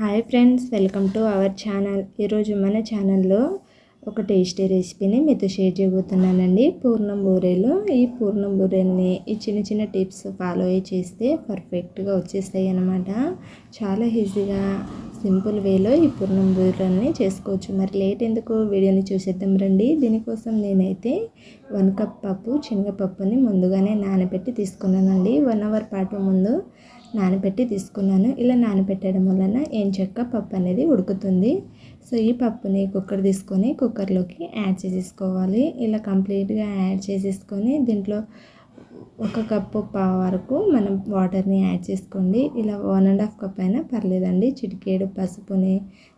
Hi friends welcome to our channel. ఈరోజు మన ఛానల్లో ఒక టేస్టీ రెసిపీని మీతో షేర్ చేయబోతున్నానండి. పూర్ణం బూరెలు. ఈ పూర్ణం బూరెల్ని ఈ చిన్న చిన్న టిప్స్ ఫాలో అయ్యి చేస్తే పర్ఫెక్ట్గా వచ్చేస్తాయి అన్నమాట. చాలా ఈజీగా సింపుల్ వేలో ఈ పూర్ణం బూరెల్ని చేసుకోవచ్చు. మరి లేట్ ఎందుకు? వీడియోని చూసేద్దాం రండి. దీనికోసం నేనైతే వన్ కప్ పప్పు శనగపప్పుని ముందుగానే నానబెట్టి తీసుకున్నానండి. వన్ అవర్ పాటు ముందు నానబెట్టి తీసుకున్నాను. ఇలా నానబెట్టడం వలన ఏం చెక్క పప్పు అనేది ఉడుకుతుంది. సో ఈ పప్పుని కుక్కర్ తీసుకొని కుక్కర్లోకి యాడ్ చేసేసుకోవాలి. ఇలా కంప్లీట్గా యాడ్ చేసేసుకొని దీంట్లో ఒక కప్పు పావు వరకు మనం వాటర్ని యాడ్ చేసుకోండి. ఇలా వన్ అండ్ హాఫ్ కప్ అయినా పర్లేదండి. చిటికేడు పసుపుని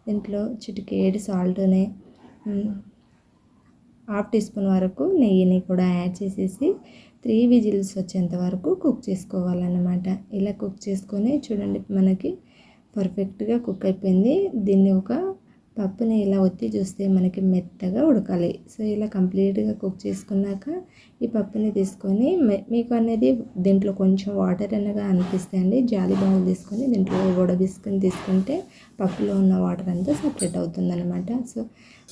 దీంట్లో చిటికేడు సాల్ట్ని హాఫ్ టీ స్పూన్ వరకు నెయ్యిని కూడా యాడ్ చేసేసి త్రీ విజిల్స్ వచ్చేంత వరకు కుక్ చేసుకోవాలన్నమాట. ఇలా కుక్ చేసుకొని చూడండి మనకి పర్ఫెక్ట్గా కుక్ అయిపోయింది. దీన్ని ఒక పప్పుని ఇలా ఒత్తి చూస్తే మనకి మెత్తగా ఉడకాలి. సో ఇలా కంప్లీట్గా కుక్ చేసుకున్నాక ఈ పప్పుని తీసుకొని మీకు అనేది దీంట్లో కొంచెం వాటర్ అనగా అనిపిస్తాయండి జాలి బౌల్ తీసుకొని దీంట్లో వడబిసుకొని తీసుకుంటే పప్పులో ఉన్న వాటర్ అంతా సపరేట్ అవుతుందన్నమాట. సో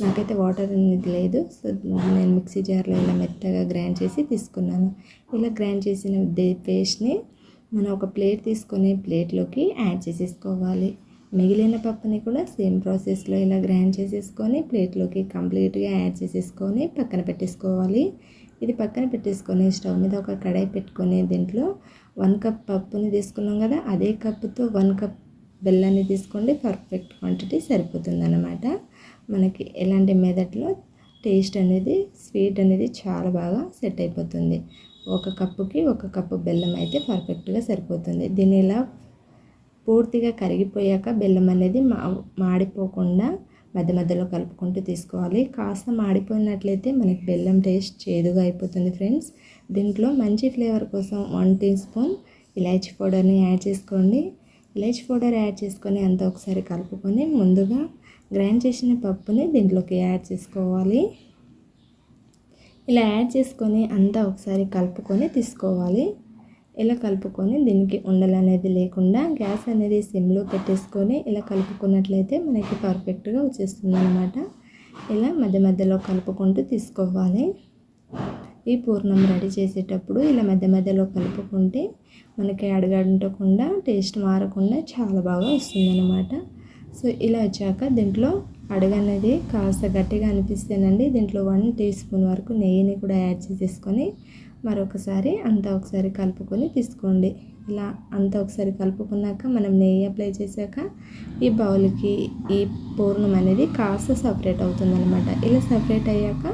నాకైతే వాటర్ అనేది లేదు. సో నేను మిక్సీ జార్లో ఇలా మెత్తగా గ్రైండ్ చేసి తీసుకున్నాను. ఇలా గ్రైండ్ చేసిన పేస్ట్ని మనం ఒక ప్లేట్ తీసుకొని ప్లేట్లోకి యాడ్ చేసేసుకోవాలి. మిగిలిన పప్పుని కూడా సేమ్ ప్రాసెస్లో ఇలా గ్రైండ్ చేసేసుకొని ప్లేట్లోకి కంప్లీట్గా యాడ్ చేసేసుకొని పక్కన పెట్టేసుకోవాలి. ఇది పక్కన పెట్టేసుకొని స్టవ్ మీద ఒక కడాయి పెట్టుకొని దీంట్లో వన్ కప్ పప్పుని తీసుకున్నాం కదా అదే కప్పుతో వన్ కప్ బెల్లాన్ని తీసుకోండి పర్ఫెక్ట్ క్వాంటిటీ సరిపోతుందన్నమాట. మనకి ఎలాంటి మెదట్లో టేస్ట్ అనేది స్వీట్ అనేది చాలా బాగా సెట్ అయిపోతుంది. ఒక కప్పుకి ఒక కప్పు బెల్లం అయితే పర్ఫెక్ట్గా సరిపోతుంది. దీన్ని ఇలా పూర్తిగా కరిగిపోయాక బెల్లం అనేది మా మాడిపోకుండా మధ్య మధ్యలో కలుపుకుంటూ తీసుకోవాలి. కాస్త మాడిపోయినట్లయితే మనకి బెల్లం టేస్ట్ చేదుగా అయిపోతుంది ఫ్రెండ్స్. దీంట్లో మంచి ఫ్లేవర్ కోసం వన్ టీ స్పూన్ ఇలాచీ పౌడర్ని యాడ్ చేసుకోండి. ఇలాచీ పౌడర్ యాడ్ చేసుకొని అంతా ఒకసారి కలుపుకొని ముందుగా గ్రైండ్ చేసిన పప్పుని దీంట్లోకి యాడ్ చేసుకోవాలి. ఇలా యాడ్ చేసుకొని అంతా ఒకసారి కలుపుకొని తీసుకోవాలి. ఇలా కలుపుకొని దీనికి ఉండలు అనేది లేకుండా గ్యాస్ అనేది సిమ్లో పెట్టేసుకొని ఇలా కలుపుకున్నట్లయితే మనకి పర్ఫెక్ట్గా వచ్చేస్తుంది అనమాట ఇలా మధ్య మధ్యలో కలుపుకుంటూ తీసుకోవాలి. ఈ పూర్ణం రెడీ చేసేటప్పుడు ఇలా మధ్య మధ్యలో కలుపుకుంటే మనకి అడగంటకుండా టేస్ట్ మారకుండా చాలా బాగా వస్తుందన్నమాట. సో ఇలా వచ్చాక దీంట్లో అడగనేది కాస్త గట్టిగా అనిపిస్తేనండి దీంట్లో వన్ టీ స్పూన్ వరకు నెయ్యిని కూడా యాడ్ చేసేసుకొని మరొకసారి అంతా ఒకసారి కలుపుకొని తీసుకోండి. ఇలా అంతా ఒకసారి కలుపుకున్నాక మనం నెయ్యి అప్లై చేశాక ఈ బౌల్కి ఈ పూర్ణం అనేది కాస్త సపరేట్ అవుతుందన్నమాట. ఇలా సపరేట్ అయ్యాక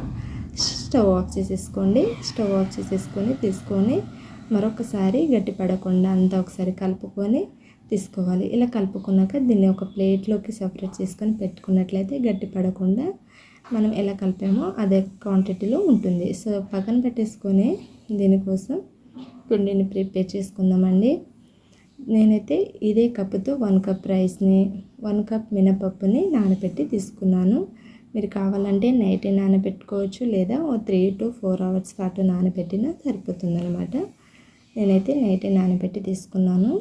స్టవ్ ఆఫ్ చేసేసుకోండి. స్టవ్ ఆఫ్ చేసేసుకొని తీసుకొని మరొకసారి గట్టి పడకుండా అంతా ఒకసారి కలుపుకొని తీసుకోవాలి. ఇలా కలుపుకున్నాక దీన్ని ఒక ప్లేట్లోకి సపరేట్ చేసుకొని పెట్టుకున్నట్లయితే గట్టి పడకుండా మనం ఎలా కలిపామో అదే క్వాంటిటీలో ఉంటుంది. సో పక్కన పెట్టేసుకొని దీనికోసం పిండిని ప్రిపేర్ చేసుకుందామండి. నేనైతే ఇదే కప్తో వన్ కప్ రైస్ని వన్ కప్ మినపప్పుని నానబెట్టి తీసుకున్నాను. మీరు కావాలంటే నైట్ నానబెట్టుకోవచ్చు లేదా ఓ త్రీ టు ఫోర్ అవర్స్ పాటు నానబెట్టినా సరిపోతుందనమాట నేనైతే నైటే నానబెట్టి తీసుకున్నాను.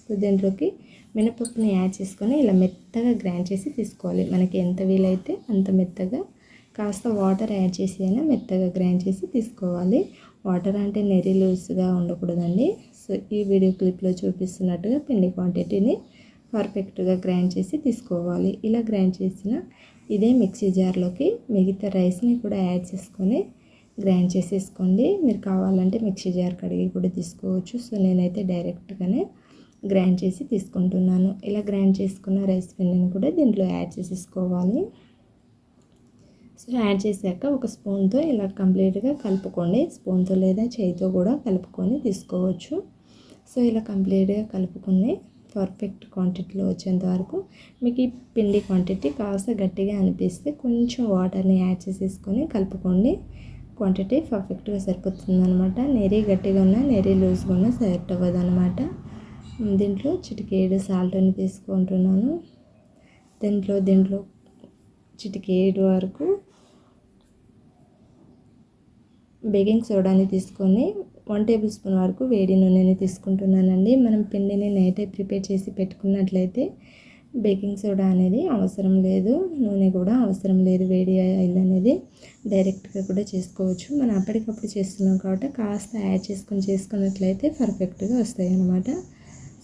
సో దీంట్లోకి మినపప్పుని యాడ్ చేసుకొని ఇలా మెత్తగా గ్రైండ్ చేసి తీసుకోవాలి. మనకి ఎంత వీలైతే అంత మెత్తగా కాస్త వాటర్ యాడ్ చేసి అయినా మెత్తగా గ్రైండ్ చేసి తీసుకోవాలి. వాటర్ అంటే నెరీ లూస్గా ఉండకూడదండి. సో ఈ వీడియో క్లిప్లో చూపిస్తున్నట్టుగా పిండి క్వాంటిటీని పర్ఫెక్ట్గా గ్రైండ్ చేసి తీసుకోవాలి. ఇలా గ్రైండ్ చేసిన ఇదే మిక్సీ జార్లోకి మిగతా రైస్ని కూడా యాడ్ చేసుకొని గ్రైండ్ చేసేసుకోండి. మీరు కావాలంటే మిక్సీ జార్ కడిగి కూడా తీసుకోవచ్చు. సో నేనైతే డైరెక్ట్గానే గ్రైండ్ చేసి తీసుకుంటున్నాను. ఇలా గ్రైండ్ చేసుకున్న రైస్ పిండిని కూడా దీంట్లో యాడ్ చేసేసుకోవాలి. యాడ్ చేశాక ఒక స్పూన్తో ఇలా కంప్లీట్గా కలుపుకోండి. స్పూన్తో లేదా చేయితో కూడా కలుపుకొని తీసుకోవచ్చు. సో ఇలా కంప్లీట్గా కలుపుకుని పర్ఫెక్ట్ క్వాంటిటీలో వచ్చేంత వరకు మీకు ఈ పిండి క్వాంటిటీ కాస్త గట్టిగా అనిపిస్తే కొంచెం వాటర్ని యాడ్ చేసేసుకొని కలుపుకోండి. క్వాంటిటీ పర్ఫెక్ట్గా సరిపోతుంది అనమాట నెరీ గట్టిగా ఉన్నా నెరీ లూజ్గా ఉన్నా సెలెక్ట్ అవ్వదు అనమాట దీంట్లో చిటికేడు సాల్ట్ని తీసుకుంటున్నాను. దీంట్లో దీంట్లో చిటికేడు వరకు బేకింగ్ సోడాని తీసుకొని వన్ టేబుల్ స్పూన్ వరకు వేడి నూనెని తీసుకుంటున్నానండి. మనం పిండిని నైటే ప్రిపేర్ చేసి పెట్టుకున్నట్లయితే బేకింగ్ సోడా అనేది అవసరం లేదు. నూనె కూడా అవసరం లేదు. వేడి ఆయిల్ అనేది డైరెక్ట్గా కూడా చేసుకోవచ్చు. మనం అప్పటికప్పుడు చేస్తున్నాం కాబట్టి కాస్త యాడ్ చేసుకొని చేసుకున్నట్లయితే పర్ఫెక్ట్గా వస్తాయి అన్నమాట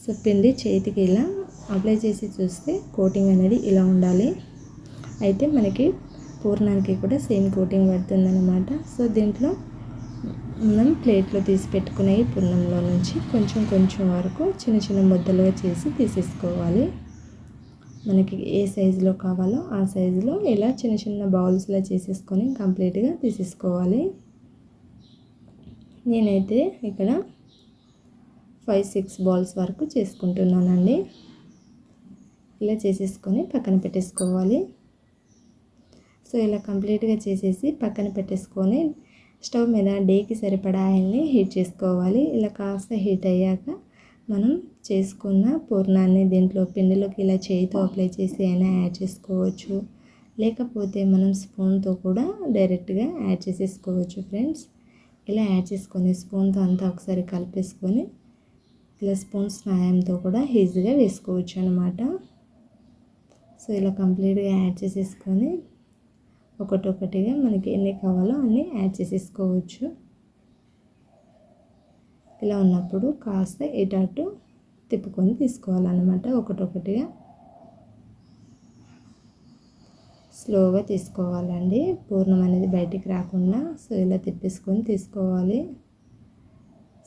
సో పిండి చేతికి ఇలా అప్లై చేసి చూస్తే కోటింగ్ అనేది ఇలా ఉండాలి. అయితే మనకి పూర్ణానికి కూడా సేమ్ కోటింగ్ పడుతుందన్నమాట. సో దీంట్లో మనం ప్లేట్లో తీసి పెట్టుకునే ఈ పూర్ణంలో నుంచి కొంచెం కొంచెం వరకు చిన్న చిన్న ముద్దలుగా చేసి తీసేసుకోవాలి. మనకి ఏ సైజులో కావాలో ఆ సైజులో ఇలా చిన్న చిన్న బౌల్స్లా చేసేసుకొని కంప్లీట్గా తీసేసుకోవాలి. నేనైతే ఇక్కడ ఫైవ్ సిక్స్ బాల్స్ వరకు చేసుకుంటున్నానండి. ఇలా చేసేసుకొని పక్కన పెట్టేసుకోవాలి. సో ఇలా కంప్లీట్గా చేసేసి పక్కన పెట్టేసుకొని స్టవ్ మీద డేకి సరిపడా ఆయిల్ని హీట్ చేసుకోవాలి. ఇలా కాస్త హీట్ అయ్యాక మనం చేసుకున్న పూర్ణాన్ని దీంట్లో పిండిలోకి ఇలా చేయితో అప్లై చేసి అయినా యాడ్ చేసుకోవచ్చు. లేకపోతే మనం స్పూన్తో కూడా డైరెక్ట్గా యాడ్ చేసేసుకోవచ్చు ఫ్రెండ్స్. ఇలా యాడ్ చేసుకొని స్పూన్తో అంతా ఒకసారి కలిపేసుకొని ఇలా స్పూన్ సహాయంతో కూడా ఈజీగా వేసుకోవచ్చు అనమాట సో ఇలా కంప్లీట్గా యాడ్ చేసేసుకొని ఒకటొకటిగా మనకి ఎన్ని కావాలో అన్ని యాడ్ చేసేసుకోవచ్చు. ఇలా ఉన్నప్పుడు కాస్త ఇటు తిప్పుకొని తీసుకోవాలన్నమాట ఒకటొకటిగా. స్లోగా తీసుకోవాలండి. పూర్ణం అనేది బయటికి రాకుండా సో ఇలా తిప్పేసుకొని తీసుకోవాలి.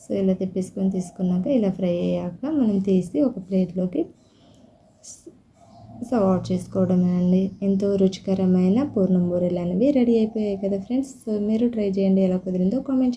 సో ఇలా తిప్పేసుకొని తీసుకున్నాక ఇలా ఫ్రై అయ్యాక మనం తీసి ఒక ప్లేట్లోకి సర్వ్ చేసుకోవడమే చేసుకోవడమేనండి ఎంతో రుచికరమైన పూర్ణం బూరెలు అనేవి రెడీ అయిపోయాయి కదా ఫ్రెండ్స్. సో మీరు ట్రై చేయండి ఎలా కుదిరిందో కామెంట్